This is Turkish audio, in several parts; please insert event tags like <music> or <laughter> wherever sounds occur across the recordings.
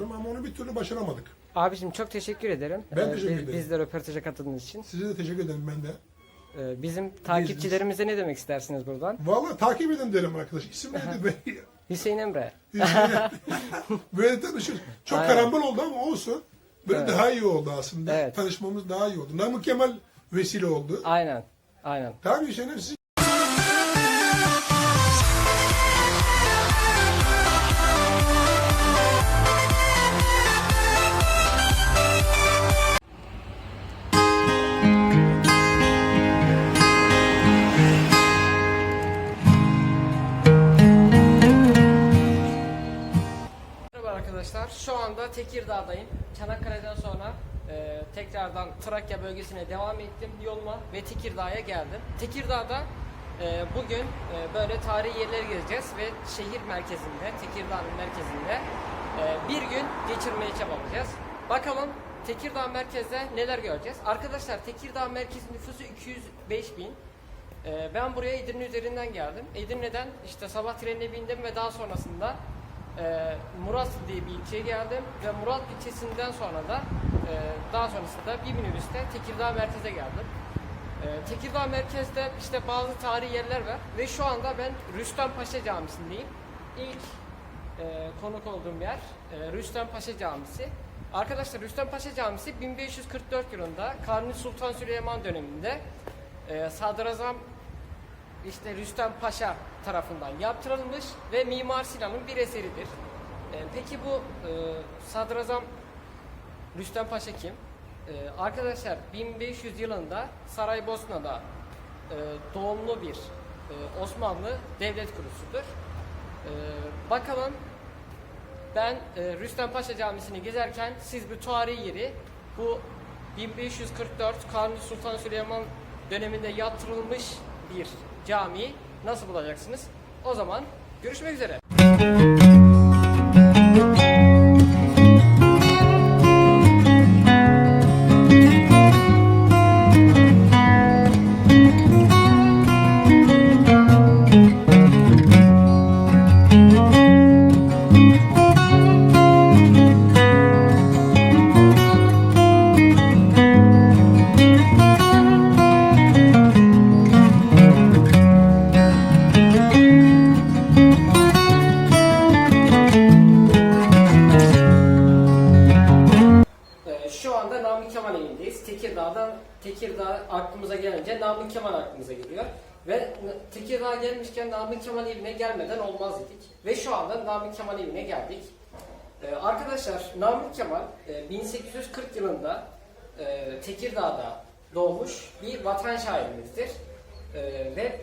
istiyorum ama onu bir türlü başaramadık. Abicim çok teşekkür ederim. Ben Ee, teşekkür biz- ederim. Bizle röportaja katıldığınız için. Size de teşekkür ederim ben de. Ee, bizim takipçilerimize ne demek istersiniz buradan? Vallahi takip edin derim arkadaş. İsim neydi be? <laughs> Hüseyin Emre. <laughs> Böyle tanışıyoruz. Çok Aynen. karambol oldu ama olsun. Böyle Evet. daha iyi oldu aslında. Evet. Tanışmamız daha iyi oldu. Namık Kemal vesile oldu. Aynen. Aynen. Tabii Hüseyin abi arkadaşlar. Şu anda Tekirdağ'dayım. Çanakkale'den sonra e, tekrardan Trakya bölgesine devam ettim yoluma ve Tekirdağ'a geldim. Tekirdağ'da e, bugün e, böyle tarihi yerleri gezeceğiz ve şehir merkezinde, Tekirdağ'ın merkezinde e, bir gün geçirmeye çabalayacağız. Bakalım Tekirdağ merkezde neler göreceğiz. Arkadaşlar Tekirdağ merkez nüfusu 205 bin. Ee, ben buraya Edirne üzerinden geldim. Edirne'den işte sabah trenine bindim ve daha sonrasında e, Murat diye bir ilçeye geldim ve Murat ilçesinden sonra da e, daha sonrasında bir minibüste Tekirdağ merkeze geldim. E, Tekirdağ merkezde işte bazı tarihi yerler var ve şu anda ben Rüstem Paşa Camisi'ndeyim. İlk e, konuk olduğum yer e, Rüstem Paşa Camisi. Arkadaşlar Rüstem Paşa Camisi 1544 yılında Kanuni Sultan Süleyman döneminde e, Sadrazam işte Rüstem Paşa tarafından yaptırılmış ve Mimar Sinan'ın bir eseridir. E, peki bu e, Sadrazam Rüstem Paşa kim? E, arkadaşlar 1500 yılında Saraybosna'da e, doğumlu bir e, Osmanlı devlet kurucusudur. E, bakalım ben e, Rüstem Paşa Camisi'ni gezerken siz bu tarihi yeri bu 1544 Kanuni Sultan Süleyman döneminde yaptırılmış bir camiyi nasıl bulacaksınız? O zaman görüşmek üzere. Tekirdağ aklımıza gelince Namık Kemal aklımıza geliyor. Ve Tekirdağ gelmişken Namık Kemal evine gelmeden olmaz dedik. Ve şu anda Namık Kemal evine geldik. Ee, arkadaşlar Namık Kemal e, 1840 yılında e, Tekirdağ'da doğmuş bir vatan şairimizdir. E, ve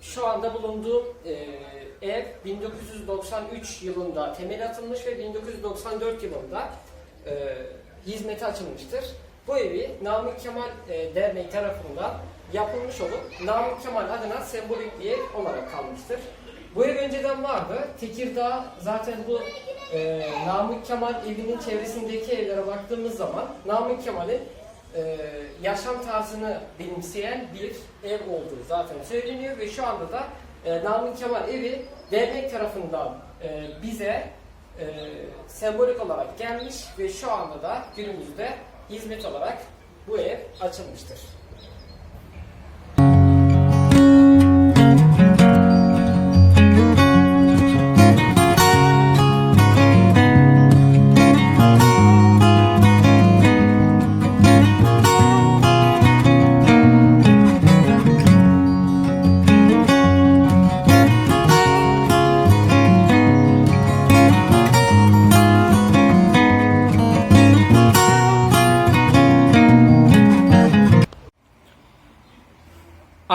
şu anda bulunduğum e, ev 1993 yılında temel atılmış ve 1994 yılında e, hizmete açılmıştır. Bu evi Namık Kemal e, Derneği tarafından yapılmış olup Namık Kemal adına sembolik bir ev olarak kalmıştır. Bu ev önceden vardı. Tekirdağ zaten bu e, Namık Kemal evinin çevresindeki evlere baktığımız zaman Namık Kemal'in e, yaşam tarzını benimseyen bir ev olduğu zaten söyleniyor ve şu anda da e, Namık Kemal evi dernek tarafından e, bize e, sembolik olarak gelmiş ve şu anda da günümüzde hizmet olarak bu ev açılmıştır.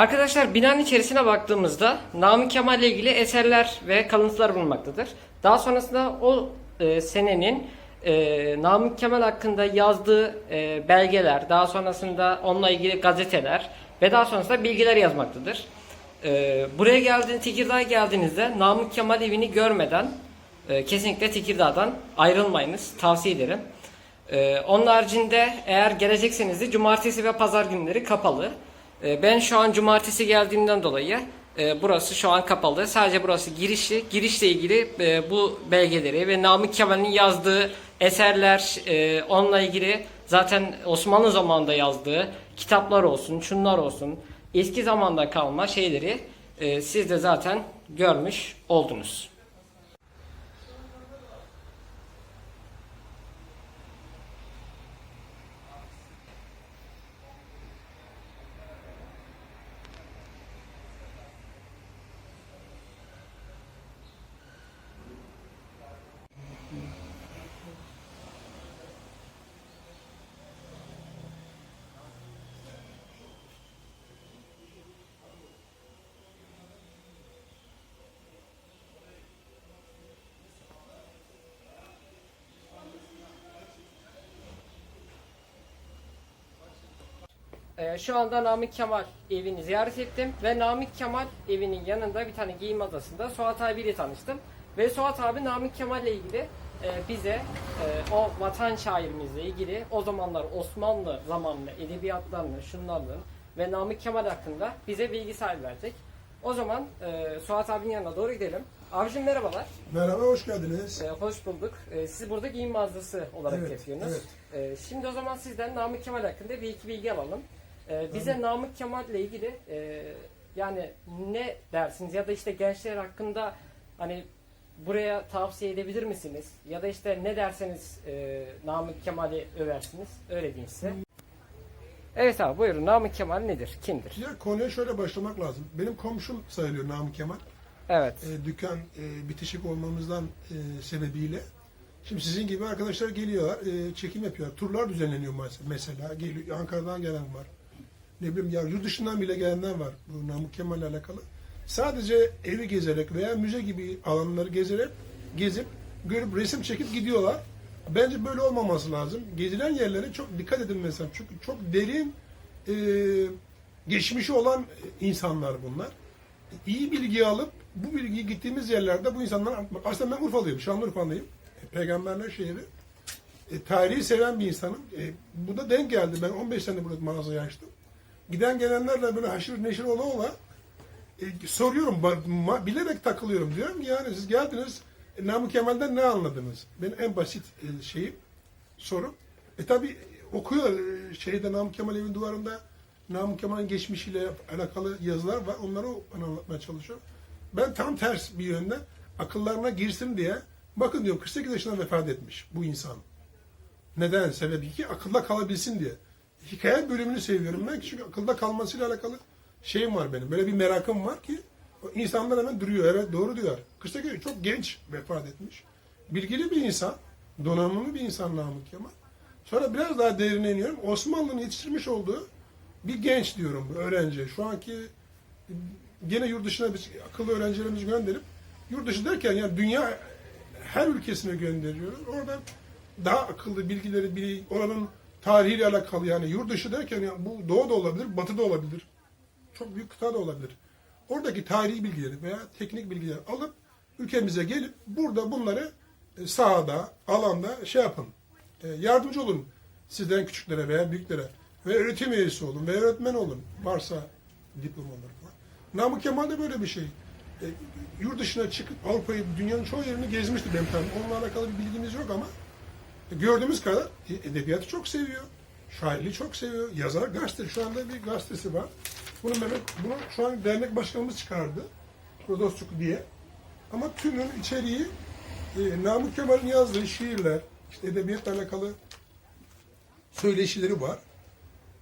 Arkadaşlar binanın içerisine baktığımızda Namık Kemal ile ilgili eserler ve kalıntılar bulunmaktadır. Daha sonrasında o e, senenin e, Namık Kemal hakkında yazdığı e, belgeler, daha sonrasında onunla ilgili gazeteler ve daha sonrasında bilgiler yazmaktadır. E, buraya geldiğiniz, Tekirdağ'a geldiğinizde Namık Kemal evini görmeden e, kesinlikle Tekirdağ'dan ayrılmayınız. Tavsiye ederim. Ee, onun haricinde eğer gelecekseniz de cumartesi ve pazar günleri kapalı. Ee, ben şu an cumartesi geldiğimden dolayı e, burası şu an kapalı. Sadece burası girişi. Girişle ilgili e, bu belgeleri ve Namık Kemal'in yazdığı eserler, e, onunla ilgili zaten Osmanlı zamanında yazdığı kitaplar olsun, şunlar olsun, eski zamanda kalma şeyleri siz de zaten görmüş oldunuz. Ee, şu anda Namık Kemal evini ziyaret ettim ve Namık Kemal evinin yanında bir tane giyim adasında Suat abiyle tanıştım. Ve Suat abi Namık Kemal ile ilgili e, bize e, o vatan şairimizle ilgili o zamanlar Osmanlı zamanlı edebiyatlarını, şunlarını ve Namık Kemal hakkında bize bilgi sahibi verecek. O zaman e, Suat abinin yanına doğru gidelim. Abicim merhabalar. Merhaba, hoş geldiniz. E, hoş bulduk. E, siz burada giyim mağazası olarak Evet, yapıyorsunuz. E, şimdi o zaman sizden Namık Kemal hakkında bir iki bilgi alalım. E, bize Namık Kemal ile ilgili e, yani ne dersiniz ya da işte gençler hakkında hani buraya tavsiye edebilir misiniz? Ya da işte ne derseniz e, Namık Kemal'i översiniz. Öyle diyeyim size. Evet abi buyurun Namık Kemal nedir? Kimdir? Ya konuya şöyle başlamak lazım. Benim komşum sayılıyor Namık Kemal. Evet. E, dükkan e, bitişik olmamızdan e, sebebiyle. Şimdi sizin gibi arkadaşlar geliyorlar, e, çekim yapıyorlar. Turlar düzenleniyor mes- mesela. Geliyor, Ankara'dan gelen var. Ne bileyim ya yurt dışından bile gelenler var bu Namık Kemal'le alakalı. Sadece evi gezerek veya müze gibi alanları gezerek, gezip, görüp resim çekip gidiyorlar. Bence böyle olmaması lazım. Gezilen yerlere çok dikkat edilmesi lazım. Çünkü çok derin e, geçmişi olan insanlar bunlar. İyi bilgi alıp bu bilgiyi gittiğimiz yerlerde bu insanlara atmak. Aslında ben Urfalıyım, Şanlıurfalıyım. E, Peygamberler şehri. E, tarihi seven bir insanım. E, bu da denk geldi. Ben 15 sene burada mağazayı açtım. Giden gelenlerle böyle haşır neşir ola ola e, soruyorum, bilerek takılıyorum. Diyorum ki yani siz geldiniz, e, Namık Kemal'den ne anladınız? Benim en basit e, şeyim, sorum. E tabi okuyor e, şeyde Namık Kemal evin duvarında Namık Kemal'in geçmişiyle alakalı yazılar var. Onları bana anlatmaya çalışıyor. Ben tam ters bir yönde akıllarına girsin diye bakın diyorum 48 yaşında vefat etmiş bu insan. Neden? Sebebi ki akılda kalabilsin diye. Hikaye bölümünü seviyorum ben çünkü akılda kalmasıyla alakalı şeyim var benim. Böyle bir merakım var ki insanlar hemen duruyor. Evet doğru diyor. 48 çok genç vefat etmiş. Bilgili bir insan. Donanımlı bir insan Namık Kemal. Sonra biraz daha derine iniyorum. Osmanlı'nın yetiştirmiş olduğu bir genç diyorum öğrenci. Şu anki gene yurt dışına biz akıllı öğrencilerimizi gönderip yurt dışı derken yani dünya her ülkesine gönderiyoruz. Oradan daha akıllı bilgileri, oranın tarihiyle alakalı yani yurt dışı derken yani bu doğu da olabilir, batı da olabilir. Çok büyük kıta da olabilir. Oradaki tarihi bilgileri veya teknik bilgileri alıp ülkemize gelip burada bunları e, sahada, alanda şey yapın. E, Yardımcı olun sizden küçüklere veya büyüklere. Ve öğretim üyesi olun ve öğretmen olun. Varsa diplomaları falan. Namık Kemal de böyle bir şey. E, yurt dışına çıkıp Avrupa'yı, dünyanın çoğu yerini gezmişti benim tabii. Onunla alakalı bir bilgimiz yok ama gördüğümüz kadar e, edebiyatı çok seviyor. Şairliği çok seviyor. Yazar gazete. Şu anda bir gazetesi var. Bunu Mehmet, bunu şu an dernek başkanımız çıkardı. Rodosçuk diye. Ama tümün içeriği e, Namık Kemal'in yazdığı şiirler, işte edebiyatla alakalı söyleşileri var.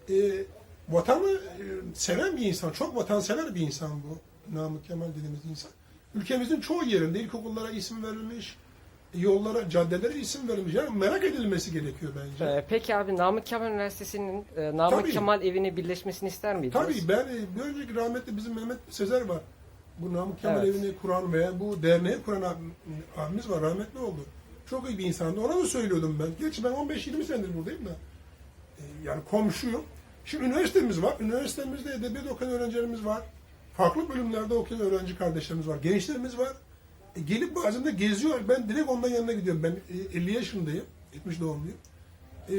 E, vatanı e, seven bir insan, çok vatansever bir insan bu Namık Kemal dediğimiz insan. Ülkemizin çoğu yerinde ilkokullara isim verilmiş, yollara, caddelere isim verilmiş. Yani merak edilmesi gerekiyor bence. E, peki abi Namık Kemal Üniversitesi'nin e, Namık Tabii. Kemal evini birleşmesini ister miydiniz? Tabii ben e, bir önceki rahmetli bizim Mehmet Sezer var. Bu Namık Kemal Evet. evini kuran veya bu derneği kuran ab- abimiz var rahmetli oldu. Çok iyi bir insandı. Ona da söylüyordum ben. Gerçi ben 15-20 senedir buradayım da. E, Yani komşuyum. Şimdi üniversitemiz var. Üniversitemizde edebiyat okuyan öğrencilerimiz var. Farklı bölümlerde okuyan öğrenci kardeşlerimiz var. Gençlerimiz var. E, gelip bazen de geziyor. Ben direkt onların yanına gidiyorum. Ben e, 50 yaşındayım. 70 doğumluyum. E,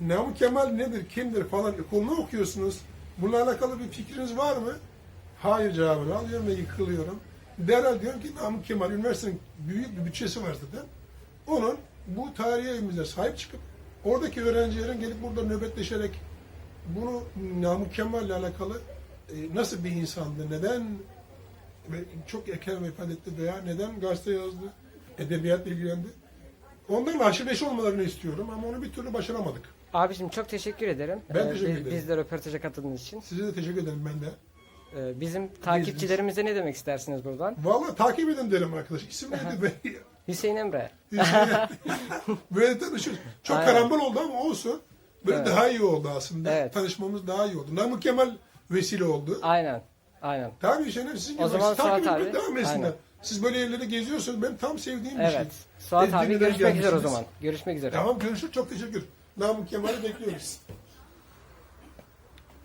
Namık Kemal nedir, kimdir falan okulunu okuyorsunuz. Bununla alakalı bir fikriniz var mı? Hayır cevabını alıyorum ve yıkılıyorum. Derhal diyorum ki Namık Kemal üniversitenin büyük bir bütçesi var zaten. Onun bu tarihi evimize sahip çıkıp oradaki öğrencilerin gelip burada nöbetleşerek bunu Namık Kemal'le alakalı e, nasıl bir insandı, neden ve çok erken vefat etti veya neden gazete yazdı, edebiyatla ilgilendi. Onların haşır neşir olmalarını istiyorum ama onu bir türlü başaramadık. Abicim çok teşekkür ederim. Ben Ee, teşekkür biz, ederim. Biz de röportaja katıldığınız için. Size de teşekkür ederim ben de. Ee, bizim takipçilerimize ne demek istersiniz buradan? Vallahi takip edin derim arkadaş. İsim neydi? Ben- <laughs> Hüseyin Emre. <laughs> Böyle tanışıyoruz. Çok Aynen. karambol oldu ama olsun. Böyle Evet. daha iyi oldu aslında. Evet. Tanışmamız daha iyi oldu. Namık Kemal vesile oldu. Aynen. Aynen. Tabii Şener sizin gibi. O zaman takip Suat abi, devam etsinler. aynen. Siz böyle yerlere geziyorsunuz. Benim tam sevdiğim bir şey. Evet. Suat abi Edirne'den görüşmek üzere o gelmişsiniz. zaman. Görüşmek üzere. Tamam görüşürüz. Çok teşekkür. Namık Kemal'i bekliyoruz.